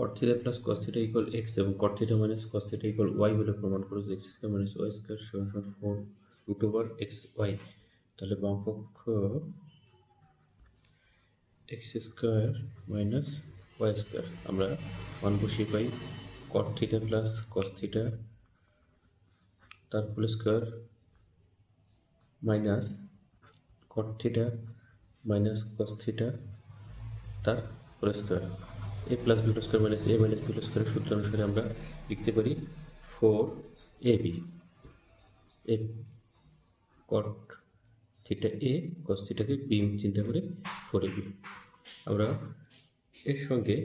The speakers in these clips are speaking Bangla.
Cot plus cos equal X এবং cot theta minus cos equal Y হলে প্রমাণ করো যে X square minus Y square সমান four root over X Y তাহলে বাম পক্ষ X square minus Y square আমরা মান বসিয়ে পাই কট প্লাস কস থিটা তার square minus cot theta minus cos theta তার whole square A plus B whole square minus A minus B স্কোয়ারের সূত্র অনুসারে আমরা লিখতে পারি four A B A cot theta A cos থিটাকে B চিন্তা করে ফোর এ বি আমরা এর সঙ্গে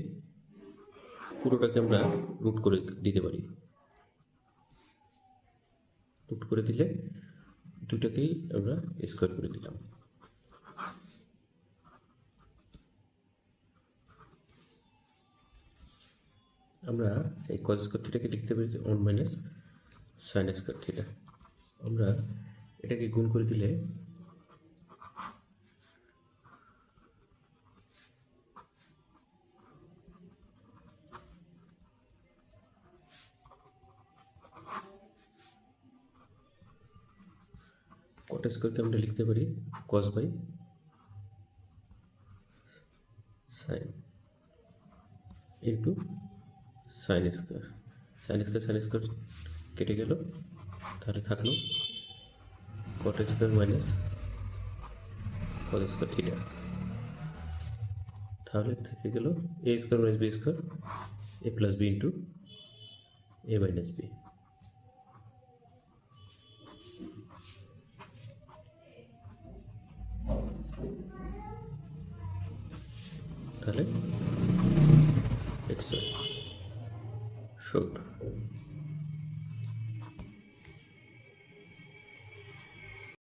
পুরোটাকে আমরা রুট করে দিতে পারি। রুট করে দিলে দুটাকেই আমরা স্কোয়ার করে দিলাম। আমরা এই কজ স্কোয়ার লিখতে পারি one minus sine square theta আমরা এটাকে গুণ করে দিলে কট স্কোয়ারকে আমরা লিখতে পারি cos by sine into sine square sine square sine square কেটে গেল। তাহলে থাকল cot square minus cot square theta তাহলে থেকে গেল A square minus B square A plus B into A minus B তাহলে শোট